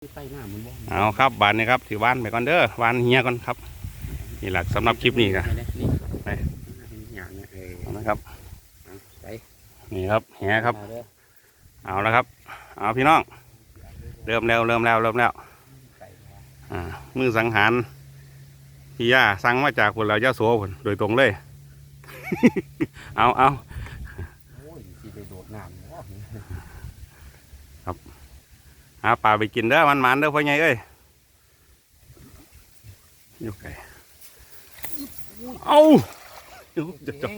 ใต้หน้ามันบ่เอาครับบานนี้ครับถือวานไปก่อนเด้อวานเฮียก่อนครับนี่แหละสำหรับคลิปนี้ครับนี่ไปอย่างเนี้ยเออเอานะครับเอาไปนี่ครับแหครับเอาเด้อเอาแล้วครับ เอาพี่น้อง เริ่มแล้วเริ่มแล้วเริ่มแล้วไปอ่ามือสังหารพี่ย่าสั่งมาจากคนเราเจ้าโสผลโดยตรงเลย เอาเอาโอ้ย หาปลาไปกินเด้อมันมันเด้อพ่อใหญ่เอ้ยอยู่ไกลเอาจะจบ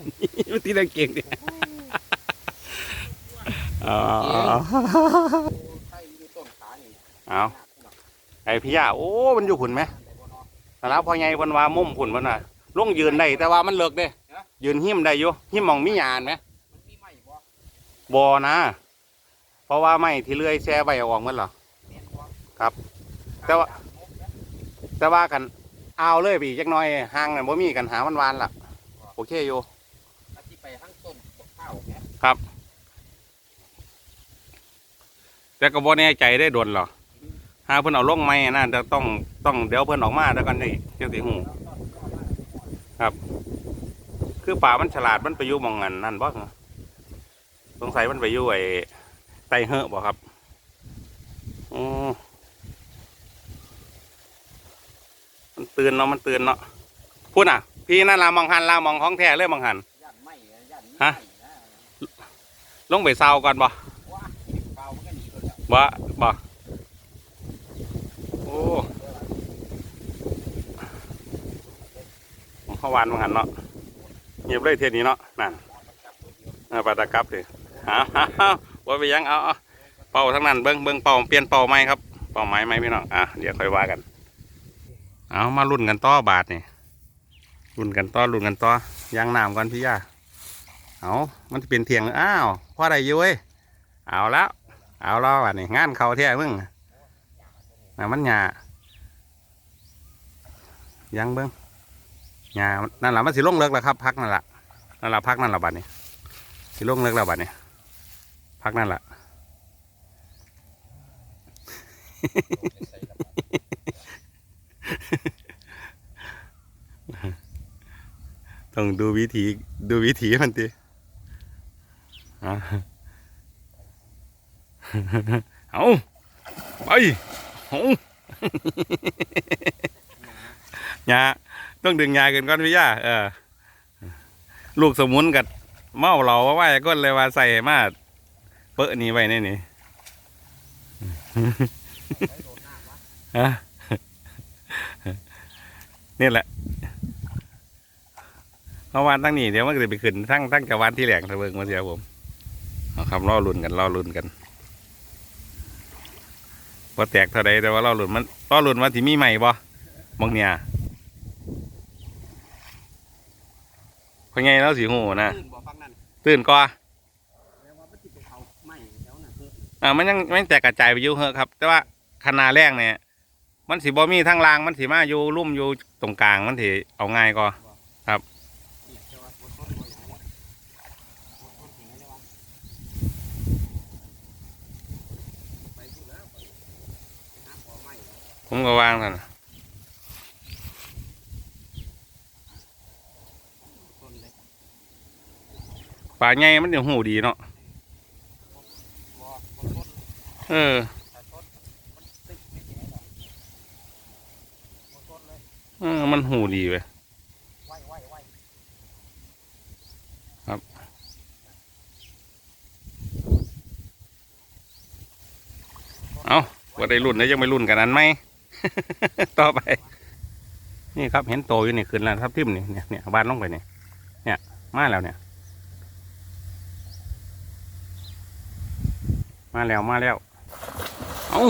ตีได้เก่งดิเอาเอาใช่อยู่ต้นขานี่เอาไอพี่ยาโอ้มันอยู่ผุนไหมสาระพ่อใหญ่เพันวามุมผุนเพันว่าลงยืนได้แต่ว่ามันเลิกเด้ยืนหิ้มได้อยู่หิ้มมองมีหยานไหมมันมีไหมบ่บอนะ ราะว่าไม่ที่เลื่อยแช่ใบออกมันเหรอแม่นบ่ครับ แต่ว่า แต่ว่ากันเอาเลยไปอีกจักหน่อยห่างกันบ่มีกันหาวันวานล่ะ โอเคอยู่อาที่ไปทั้งต้นกับข้าวแม่แต่ก็บ่แน่ใจได้โดนหรอกหาเพิ่นเอาลงไม่นะจะต้องต้องเดี๋ยวเพิ่นออกมาแล้วกันนี่เจ้าสิหูคือป่ามันฉลาดมันไปอยู่หมองนั้นนั่นบ่สงสัยมันไปอยู่ไอ้ ไตเหอะบ่ครับอือมันตื่นเนาะมันตื่นเนาะพูดน่ะ พี่นั่นลามองหันลามองของแท้เลยมองหันย่านไหมย่านฮะลงไปเซาก่อนบ่ว้าบ่บ่โอ้ของขาวานมองหันเนาะเงียบเลยเทียนี้เนาะนั่นปลาตะกับดิเอาเอาเอา ว่าไปยังเอาเอาเป่าทั้งนั้นเบิ้งเบิ้งเป่าเปลี่ยนเป่าไหมครับ เป่าไม้ไหมพี่น้องอะเดี๋ยวค่อยว่ากัน เอามารุ่นกันต่อบาทนี่รุ่นกันต่อรุ่นกันต่อยางน้ำก่อนพี่ย่าเอามันจะเป็นเทียงอ้าวพ่อใดอยู่เว้ยเอาแล้วเอาแล้วบาทนี่งานเขาแท้มึงน่ะมันหยายังเบิ้งหยานั่นแหละมันสิลงเลิกแล้วครับพักนั่นแหละนั่นแหละพักนั่นแหละบาทนี่สิลงเลิกแล้วบัดนี้ พักนั่นแหละต้องดูวิธีดูวิธีมันติอะเอาไปเอาหยาต้องดึงยากินก่อนพี่ย่าเออ ลูกสมุนกับเมาเราว่าว่าก้นเลยว่าใส่มา เปอะนี่ไว้ในนี่ฮะนี่แหละเมื่อวานตั้งนี่เดี๋ยวมันก็จะไปขึ้นทั้งทั้งกะวันที่แหลงทะเบิงมาเสียผมเอาคำล่อลุ่นกันล่อลุ่นกันพอแตกเท่าใดแต่ว่าล่อลุ่นมันล่อลุ่นว่าที่มีใหม่บ่บางเนี่ยพราะไงเราสีหูนะตื่นบ่ฟังนั่นตื่นก่อน แปลว่ามันสิไปเขาไหมแล้วน่ะคื อ่ามันยังมันแตกกระจายไปอยู่เหอะครับ แต่ว่าขนาดแรกเนี่ย มันสีบอมีทั้งรางมันสีมาอยู่ลุ่มอยู่ตรงกลางมันสีเอาง่ายก็เนี่ยแต่ว่าบ่ต้นบ่หยับ ผมก็วางท่านะต้นเล็กป่าใหญ่มันเดี๋ยวหูดีเนาะ เออเออ มันหูดีไปไหวไหวไหวเอาว่าได้รุ่นแล้วยังไม่รุ่นกันนั้นไหม ต่อไป นี่ครับ เห็นโตอยู่นี่ขึ้นแล้วทับทิมนี่เนี่ยเนี่ยบ้านลงไปเนี่ย เนี่ย มาแล้วเนี่ย มาแล้วมาแล้ว เอา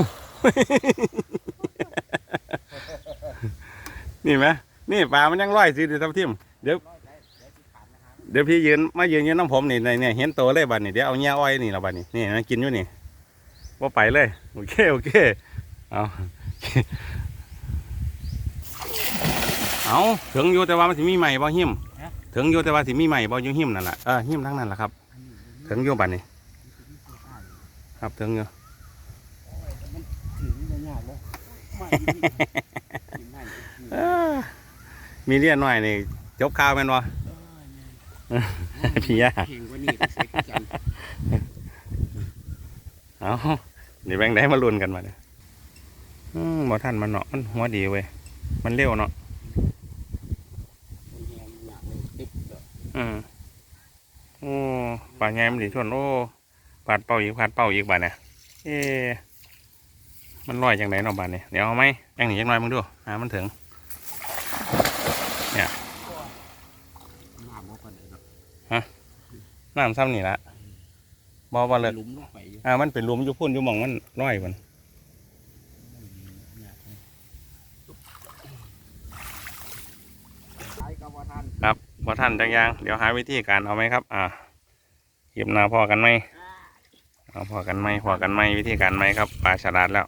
นี่ไหมนี่ปลามันยังร้อยสิเดี๋ยวทับทิมเดี๋ยวร้อยได้เดี๋ยวสิผ่านนะครับเดี๋ยวพี่ยืนมายืนยืนน้ำผมนี่ในเนี่ยเห็นโตเลยบัดนี่เดี๋ยวเอาเงี้ยอ้อยนี่ละบัดนี่นี่นะกินอยู่นี่ว่าไปเลยโอเคโอเคเอาเอาถึงอยู่แต่ว่ามันสิมีใหม่บ่หิมถึงอยู่แต่ว่าสิมีใหม่บ่อยู่หิมนั่นแหละเออหิมทั้งนั้นแหละครับถึงอยู่บัดนี่ ครับถึงอยู่มันถึงบ่ยากเลยมาอยู่นี่กินได้อยู่นี่เอ้อมีเลียนหน่อยนี่จบข่าวแม่นบ่เอ้ยแม่พี่ย่าเก่งกว่านี่ก็เซ็กกันเอานี่แบงค์ได้มาลุ้นกันมาเนี่ยอืมบ่ทันมันเนาะมันหัวดีเว้ยมันเร็วเนาะมันแยงหนักเลยติ๊บเด้ออืมโอ้ปลาแงมนดีชวนโอ้ ปาดเป่าอีกปาดเป่าอีกบาดเนี่ยเอ๊ะมันลอยจังไหนเนาะบาดเนี่ยเดี๋ยวเอาไหมแองหนีจังหน่อยมึงดูหามันถึงหน้าบ่ปานใดดอกน้ำซ้ำนี่ละบอว่าเลยหลุมลงไปอยู่อ่ามันเป็นหลุมอยู่พุ่นอยู่หมองมันลอยมันขายกับว่าท่านพอท่านจังยังเดี๋ยวหาวิธีการเอาไหมครับ อ่าหยิบหนาพอกันไหม เอาพอกันไหมพอกันไหมวิธีการไหมครับปลาฉลาดแล้ว